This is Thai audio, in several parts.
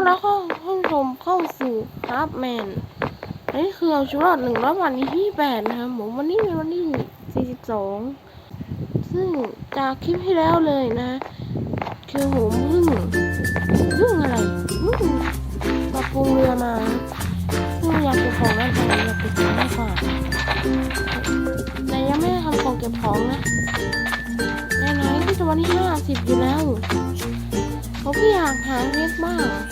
อนรับเข้าเข้าชมเข้าสู่ครับแมนอันนี้คือเอาชีวิตรอดหนึ่งร้อยวันที่แปดนะครับผมวันนี้เป็นวันที่สี่สิบสองซึ่งจากคลิปที่แล้วเลยนะ คือผมเพิ่งเพิ่งอะไรเพิ่งปรับปรุงเรือมาเพิ่งอยากเก็บของนั่นเองอยากเก็บของมากกว่าแต่ยังไม่ได้ทำของเก็บของนะไหนๆก็จะวันที่ห้าสิบอยู่แล้วผมก็อยากหาเพชรบ้าง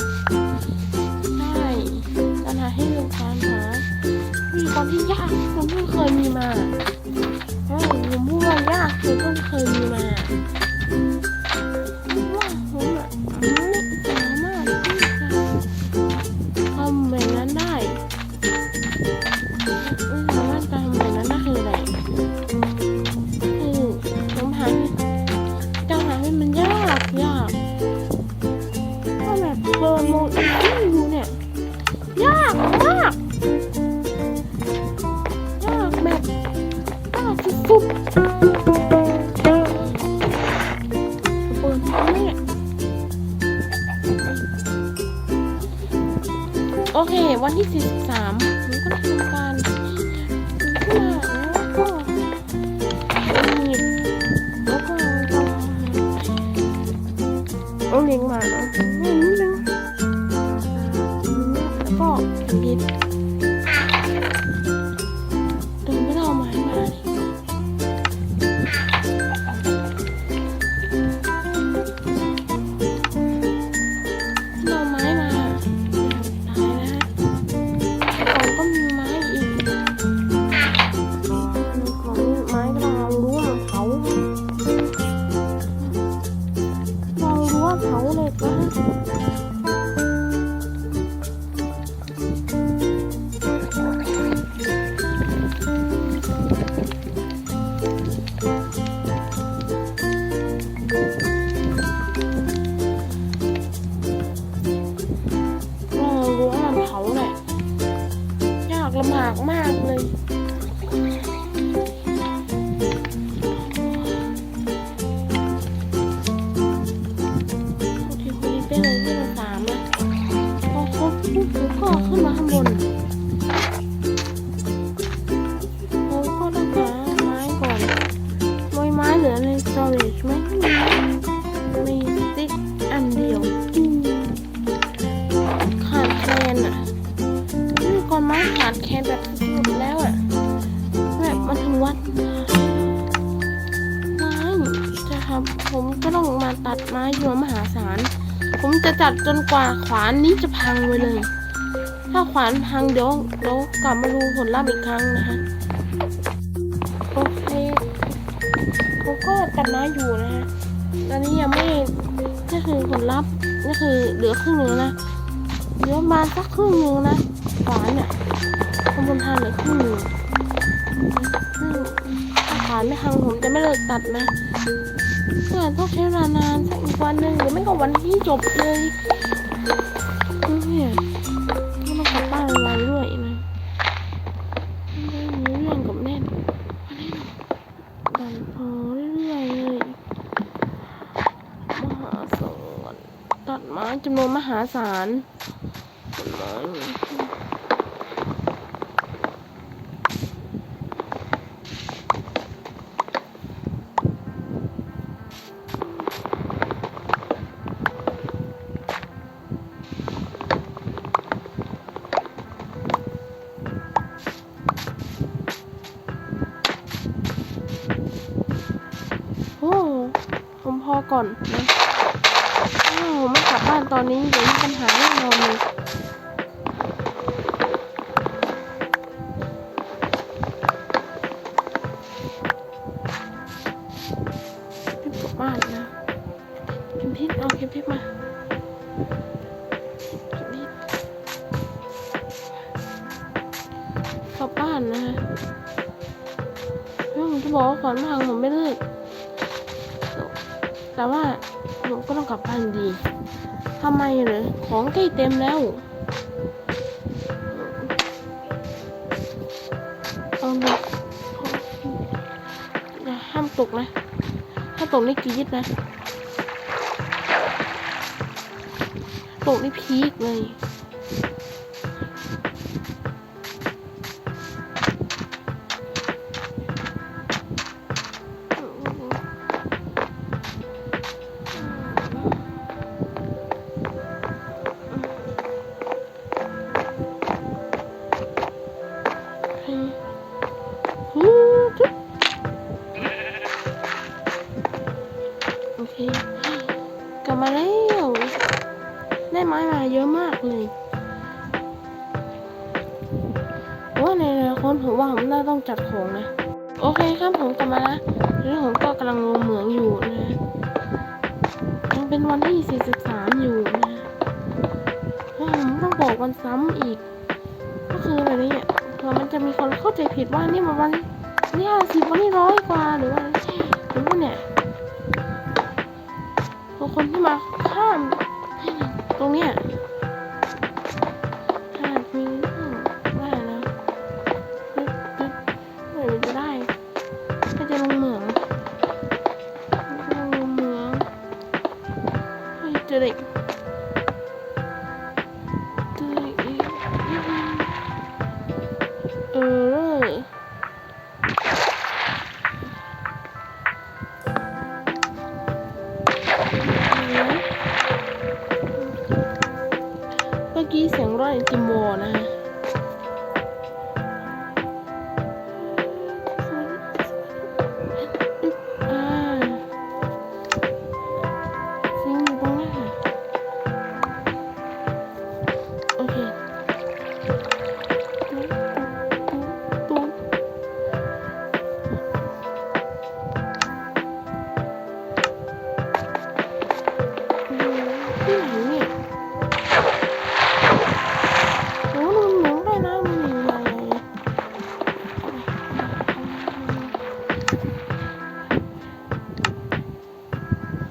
มีควาที่ยากผมเพิ่งเคยมีมาใช่ผมพูดว่ายากผมเพิ่งเคยมีมา เค วันที่ 43หนูก็ทำการขึ้นแล้วก็มีแล้วก็เอาเลี้ยงมาเนาะ ขึ้นมาข้างบนผมก็ต้องหาไม้ก่อนไม้ไม้เหลือใน storage ไหมมีติ๊กอันเดียวขาดแคลนอะนี่ก่อนไม้ขาดแคลนแบบสุดแล้วอะแบบมันถึงวัดไม้จะครับผมก็ต้องมาตัดไม้ยัวมหาศาลผมจะจัดจนกว่าขวานนี้จะพังไปเลย ถ้าขวานพังเดี๋ยวเดี๋ยวกลับมาดูผลลัพธ์อีกครั้งนะคะโอเคผมก็ตัดไม้อยู่นะฮะตอนนี้ยังไม่นี่คือผลลัพธ์นี่คือเหลือครึ่งหนึ่งนะเหลือมาสักครึ่งหนึ่งนะขวานเนี่ยขบวนทางเหลือครึ่งหนึ่งถ้าขวานไม่พังผมจะไม่เลิกตัดนะก็อาจต้องใช้เวลานานสักอีกวันหนึ่งหรือไม่ก็วันที่จบเลย จำนวนมหาศาลานนะคะผมจะบอกว่าก่อนมาผมไม่เลิกแต่ว่าผมก็ต้องกลับบ้านดีทำไมเลยของใกล้เต็มแล้วเอาดูอย่าห้ามตกนะ ถ้าตกนี่กีดนะ ตกนี่พีกเลย จับของนะ โอเคครับผมกลับมาแล้วแล้วผมก็กำลังลงเหมืองอยู่นะยังเป็นวันที่ 43 อยู่นะผมต้องบอกวันซ้ำอีก ก็คืออะไรเนี่ยเผื่อมันจะมีคนเข้าใจผิดว่านี่มันวันนี่ห้าสิบวันนี้ร้อยกว่าหรือว่าหรือว่าเนี่ยคนที่มาข้ามตรงเนี้ย มื่อกี้เสียงร้องอย่จิมโมนะคะ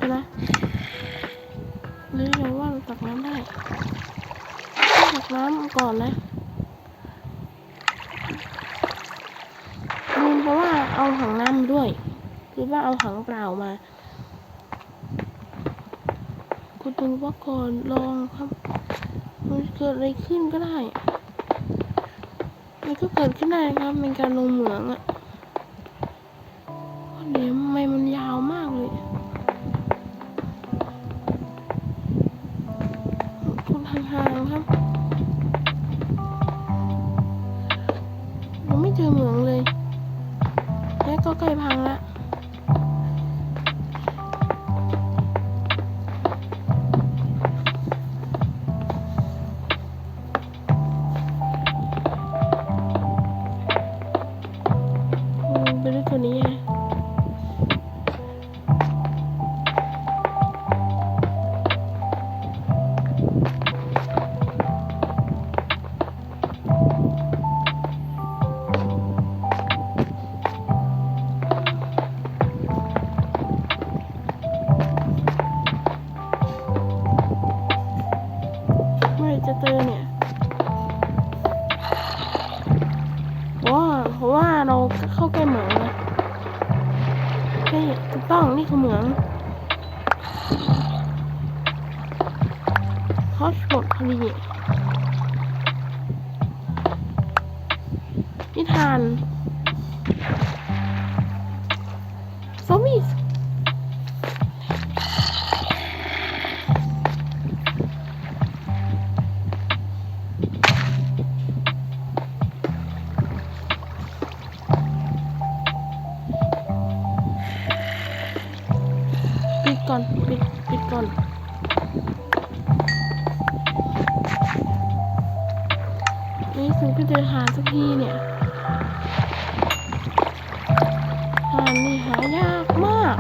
ช่ไหมหรือเราว่าเราตักน้ำได้ตักน้ำก่อนนะลืมเพราะว่าเอาหางน้ำด้วยคือว่าเอาหางเปล่ามาคุณดูว่าก่อนลองครับมันเกิดอะไรขึ้นก็ได้ มันก็เกิดขึ้นได้ครับเป็นการลงเหมืองอะ 害怕 เอเนี่ยว้าเพราะว่าเราเข้าใกล้เหมืองนะใช่ถูกต้องนี่คือเหมือง ปิดก่อน ปิด ปิดก่อน นี่ฉันก็จะหาสักทีเนี่ย หานี่หายากมาก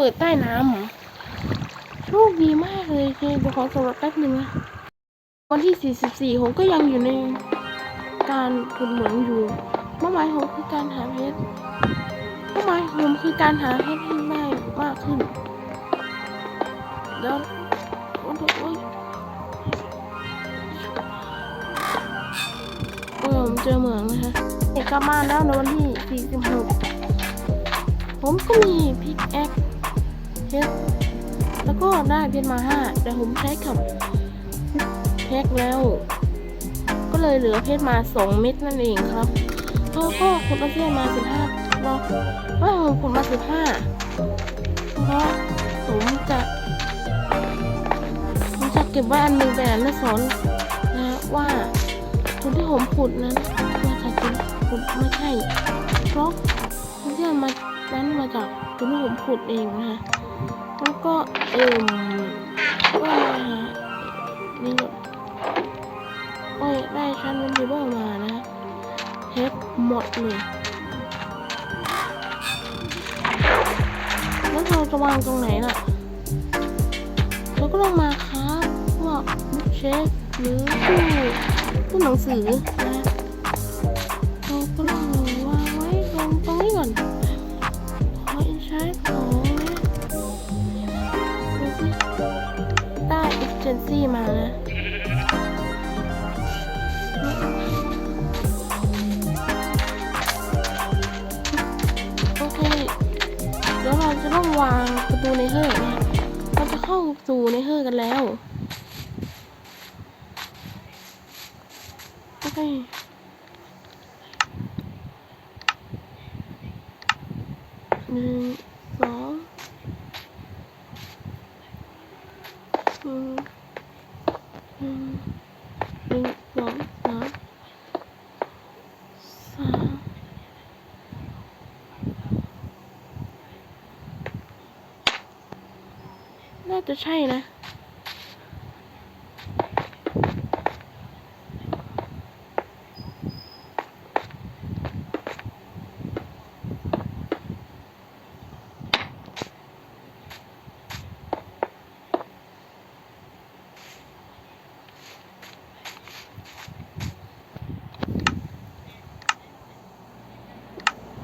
เบิดใต้น้ำเหรอโชคดีมากเลยเคเดี๋ยวขอสำรวจแป๊บหนึ่งนะวันที่ 44 ผมก็ยังอยู่ในการขุดเหมืองอยู่เป้าหมายผมคือการหาเพชรเป้าหมายผมคือการหาเพชรให้ได้มากขึ้นเดี๋ยววันที่โอ๊ยเออผมเจอเหมืองนะคะเกกลับมาแล้วในวันที่ 46 ผมก็มีพิกแอค เพชรแล้วก็ได้เพชรมา5แต่ผมใช้กับแพ็กแล้ว ก็เลยเหลือเพชรมาสองเม็ดนั่นเองครับแล้วก็ขุดออกซิเจนมาสิบห้ารอบว่าผมขุดมาสิบห้าเพราะผมจะผมจะเก็บไว้อันหนึ่งแต่ไม่สอนนะว่าส่วนที่ผมขุดนั้นมาจากจุดขุดไม่ใช่เพราะออกซิเจนมานั้นมาจากจุดที่ผมขุดเองนะฮะ ก็เอิ่มว่านี่ก่อนโอ้ยได้ชั้นเป็นทีเบิลมานะเทปหมดเลยแล้วเราจะวางตรงไหนล่ะเราก็ลงมาครับวกบุ๊กเชฟหรือตู้ตู้หนังสือ มานะโอเค เดี๋ยวเราจะต้องวางประตูในเฮอร์นะเราจะเข้าสู่ในเฮอร์กันแล้ว โอเค หนึ่งสองหนึ่งหนึ่งหนึ่งสองสามสาม น่า จะใช่นะ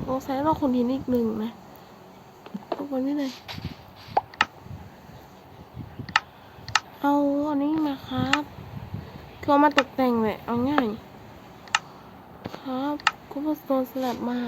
สงสัยเราคนทีนิดหนึ่งนะทุกคนนี่เลย เอาอันนี้มาครับคือเอามาตกแต่งแหละเอาง่าย ครับคูเปอร์สโตนสลับมา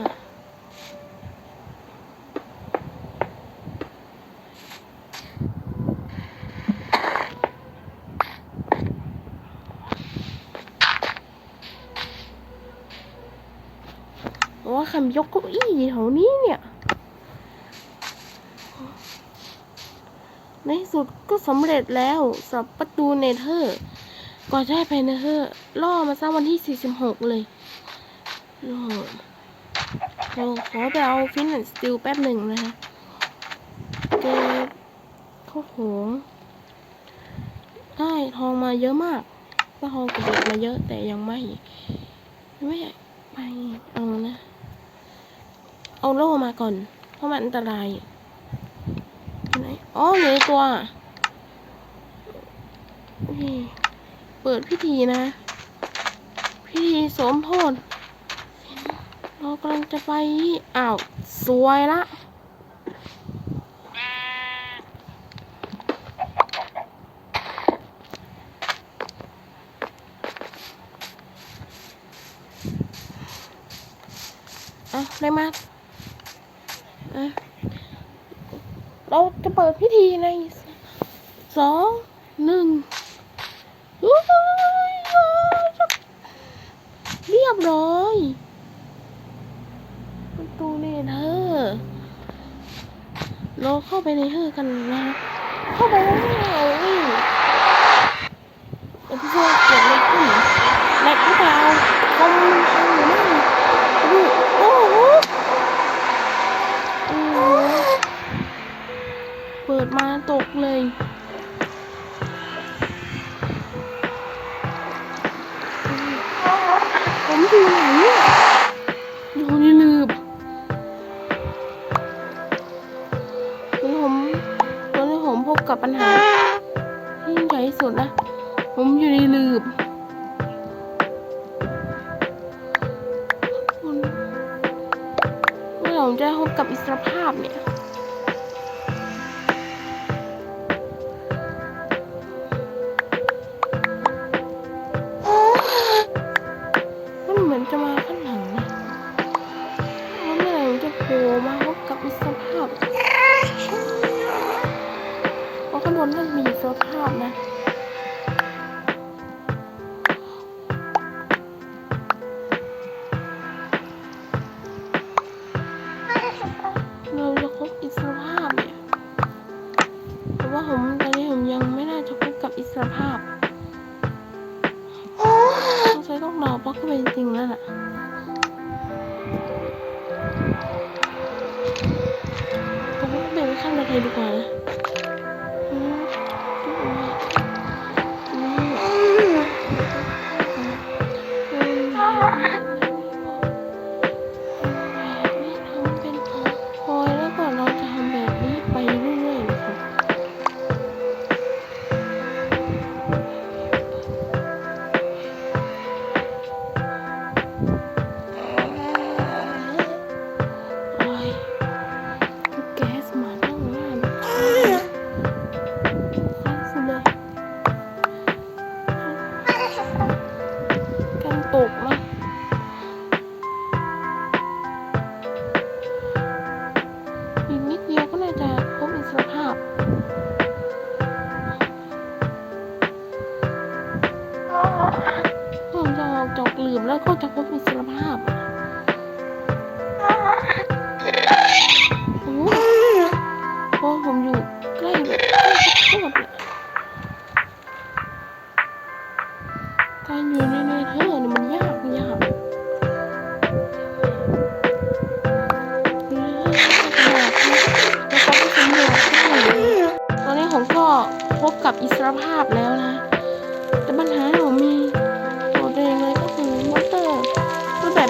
ว่าคำยกเก้าอี้แถวนี้เนี่ย ในที่สุด ก็สำเร็จแล้วสำหรับประตูเนเธอร์ก่อนจะให้ไปเนเธอร์ล่อมาสร้างวันที่ 46 เลยโอ้โหเราขอไปเอาฟินแอนสติลแป๊บหนึ่งนะคะเก็บข้าวโหงได้ทองมาเยอะมากก็ทองกระเด็ดมาเยอะแต่ยังไม่ไม่ไปเอานะ เอาโล่มาก่อน เพราะมันอันตรายอยู่ไหนอ๋ออยู่ในตัว เปิดพิธีนะ พิธีสมโพธิเรากำลังจะไปอ้าว สวยละอะได้มาอะเราจะเปิดพิธีในสองหนึ่ง ร้อยประตูเนเธอร์เราเข้าไปในเธอกันนะเข้าไปแล้วนี่เอพิโซดเกิดอะไรขึ้นแหลกหรือเปล่าคอมพังหรือไม่ดูโอ้โหโอ้โหเปิดมาตกเลย มือนจะมาข้างหลังนะแล้วเมื่อไหร่มันจะโผล่มาพบกับอิสภาพเพราะข้างบนนั่นมีสภาพนะ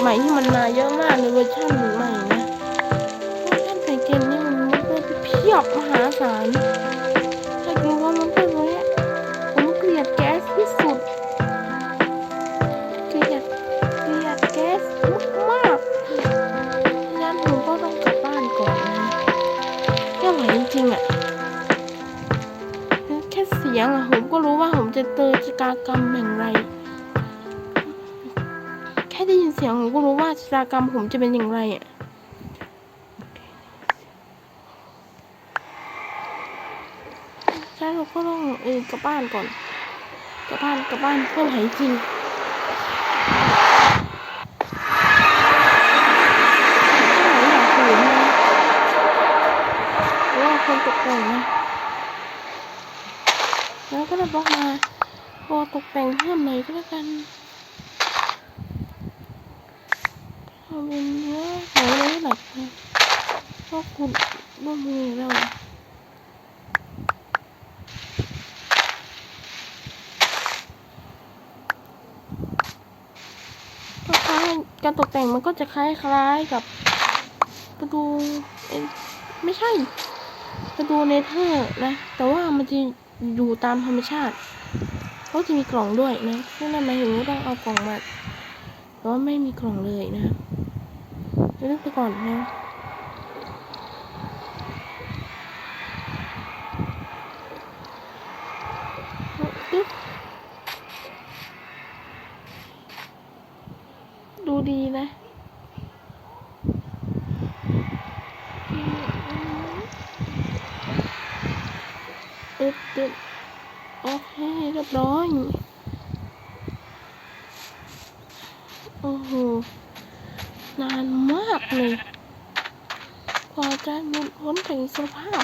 หม่ที่มันมาเยอะมากเลยเวอร์ชันใหม่นะเวอร์ชันไก่เกมนี่มันเพียบมหาศาล ค่ได้ยินเสียงผมก็รู้ว่าชะตากรรมผมจะเป็นอย่างไรอะใช่เราก็ต้องเออกลับบ้านก่อนกลับบ้านกลับบ้านเพื่อไหวจริงว่าคนตกแต่งนะแล้วก็เลยบอกมาพอตกแต่งเพิ่มหน่อยก็แล้วกันเอาเป็นเนื้อหอยหลักนะก็ขุดร่มมือแล้วก็คล้ายการตกแต่งมันก็จะคล้ายๆกับประตูไม่ใช่ประตูเนเธอร์นะ แต่ว่ามันจะอยู่ตามธรรมชาติเขาจะมีกล่องด้วยนะนั่นหมายถึงว่าต้องเอากล่องมาแต่ว่าไม่มีกล่องเลยนะครับ เลือกไปก่อนนะดูดีนะตึ๊ดตึ๊ดโอเคเรียบร้อยโอ้โห นานมากเลยกว่าจะหลุดพ้นจากสภาพ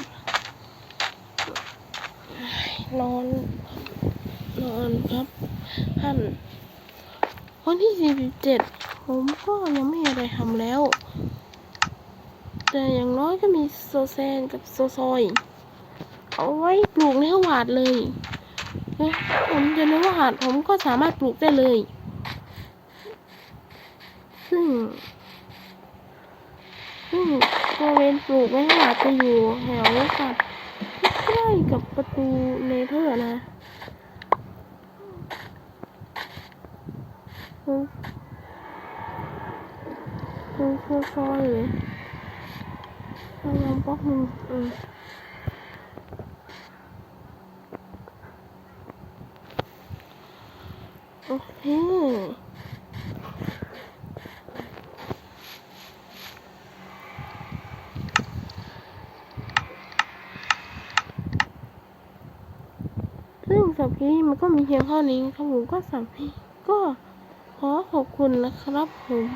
นอน นอนครับท่านวันที่ 47 ผมก็ยังไม่มีอะไรทำแล้ว แต่อย่างน้อยก็มีโซแซนกับโซซอย เอาไว้ปลูกในหวาดเลยเอ้ยผมจะในหวาดผมก็สามารถปลูกได้เลย ซึ่ง ซึ่งบริ เวณปลูกในหวาจะอยู่แถวกับใกล้กับประตูเนเธอร์นะอืมอืมค่อยๆเลยพยายามป๊อกหนึ่งอืมโอเค ซึ่งสับกี้มัน ก็มีเพียงเท่านี้ครับผมก็สับกี้ก็ขอขอบคุณนะครับผม